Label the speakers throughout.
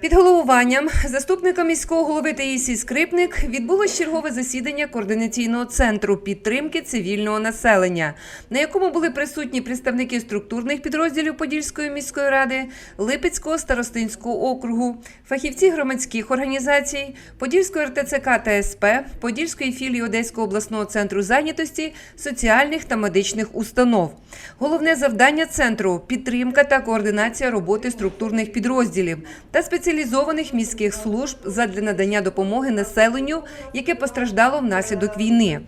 Speaker 1: Під головуванням заступника міського голови Таїсії Скрипник відбулось чергове засідання координаційного центру підтримки цивільного населення, на якому були присутні представники структурних підрозділів Подільської міської ради, Липецького старостинського округу, фахівці громадських організацій, Подільської РТЦК та СП, Подільської філії Одеського обласного центру зайнятості, соціальних та медичних установ. Головне завдання центру підтримка та координація роботи структурних підрозділів та спеціалізованих міських служб задля надання допомоги населенню, яке постраждало внаслідок війни.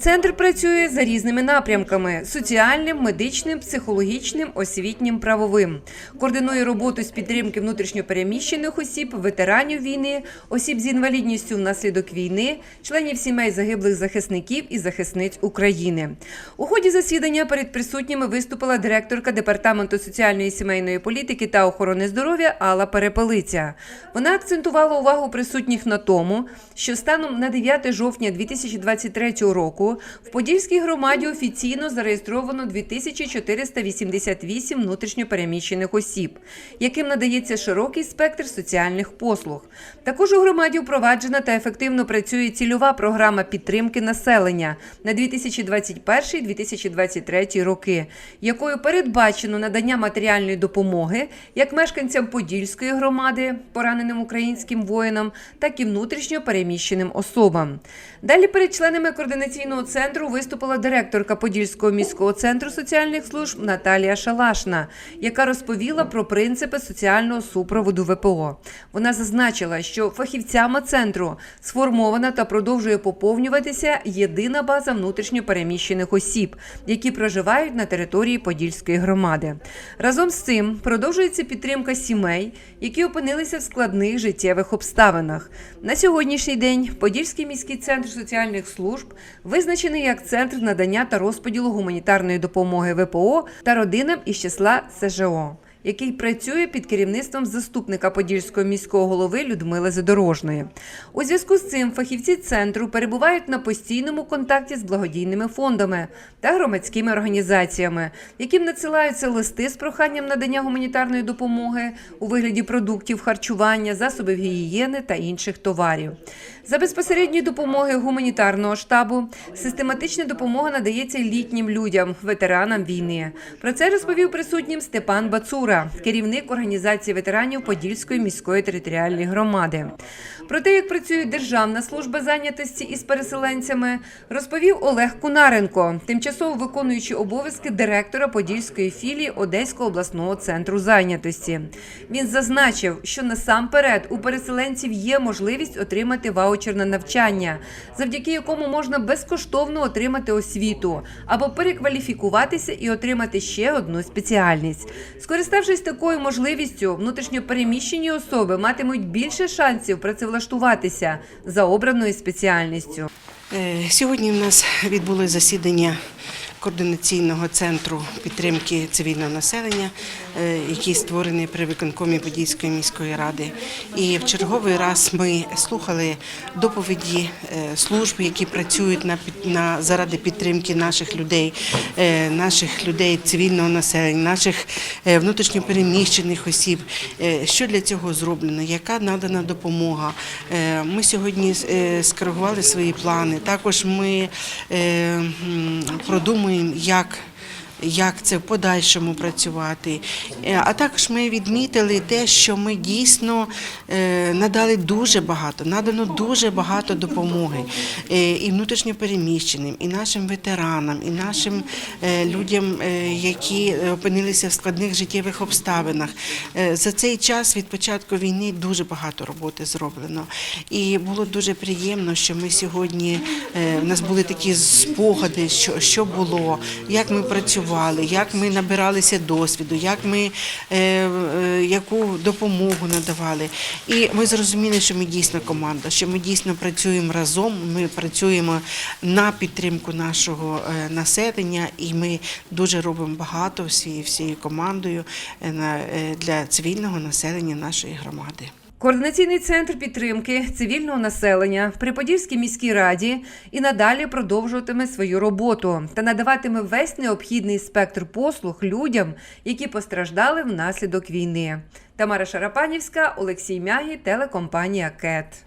Speaker 1: Центр працює за різними напрямками: соціальним, медичним, психологічним, освітнім, правовим. Координує роботу з підтримки внутрішньопереміщених осіб, ветеранів війни, осіб з інвалідністю внаслідок війни, членів сімей загиблих захисників і захисниць України. У ході засідання перед присутніми виступила директорка департаменту соціальної сімейної політики та охорони здоров'я Алла Перепелиця. Вона акцентувала увагу присутніх на тому, що станом на 9 жовтня 2023 року в Подільській громаді офіційно зареєстровано 2488 внутрішньопереміщених осіб, яким надається широкий спектр соціальних послуг. Також у громаді впроваджена та ефективно працює цільова програма підтримки населення на 2021-2023 роки, якою передбачено надання матеріальної допомоги як мешканцям Подільської громади, пораненим українським воїнам, так і внутрішньо переміщеним особам. Далі перед членами координаційного центру виступила директорка Подільського міського центру соціальних служб Наталія Шалашна, яка розповіла про принципи соціального супроводу ВПО. Вона зазначила, що фахівцями центру сформована та продовжує поповнюватися єдина база внутрішньо переміщених осіб, які проживають на території Подільської громади. Разом з цим продовжується підтримка сімей, які опинилися в складних життєвих обставинах. На сьогоднішній день Подільський міський центр соціальних служб визначений як центр надання та розподілу гуманітарної допомоги ВПО та родинам із числа СЖО. Який працює під керівництвом заступника Подільського міського голови Людмили Задорожної. У зв'язку з цим фахівці центру перебувають на постійному контакті з благодійними фондами та громадськими організаціями, яким надсилаються листи з проханням надання гуманітарної допомоги у вигляді продуктів харчування, засобів гігієни та інших товарів. За безпосередньої допомоги гуманітарного штабу систематична допомога надається літнім людям, ветеранам війни. Про це розповів присутнім Степан Бацура, керівник організації ветеранів Подільської міської територіальної громади. Про те, як працює Державна служба зайнятості із переселенцями, розповів Олег Кунаренко, тимчасово виконуючий обов'язки директора Подільської філії Одеського обласного центру зайнятості. Він зазначив, що насамперед у переселенців є можливість отримати ваучер на навчання, завдяки якому можна безкоштовно отримати освіту або перекваліфікуватися і отримати ще одну спеціальність. Скориставшись такою можливістю, внутрішньопереміщені особи матимуть більше шансів працевлаштуватися за обраною спеціальністю.
Speaker 2: Е, Сьогодні в нас відбулося засідання координаційного центру підтримки цивільного населення, е, який створений при виконкомі Подільської міської ради. І в черговий раз ми слухали доповіді е, служб, які працюють на на заради підтримки наших людей, е, наших людей цивільного населення, наших внутрішньопереміщених осіб. Що для цього зроблено? Яка надана допомога? Ми сьогодні скоригували свої плани. Також ми е, м, продумуємо, як. Як це в подальшому працювати? Е, А також ми відмітили те, що ми дійсно е, надали дуже багато, надано дуже багато допомоги е, і внутрішньопереміщеним, і нашим ветеранам, і нашим людям, які опинилися в складних життєвих обставинах. За цей час від початку війни дуже багато роботи зроблено. І було дуже приємно, що ми сьогодні в нас були такі спогади, що, що було, як ми працювали, як ми набиралися досвіду, як ми е, е, яку допомогу надавали. І ми зрозуміли, що ми дійсно команда, що ми дійсно працюємо разом. Ми працюємо на підтримку нашого е, населення, і ми дуже робимо багато всією всією командою для цивільного населення нашої громади.
Speaker 1: Координаційний центр підтримки цивільного населення при Подільській міській раді і надалі продовжуватиме свою роботу та надаватиме весь необхідний спектр послуг людям, які постраждали внаслідок війни. Тамара Шарапанівська, Олексій Мягі, телекомпанія КЕТ.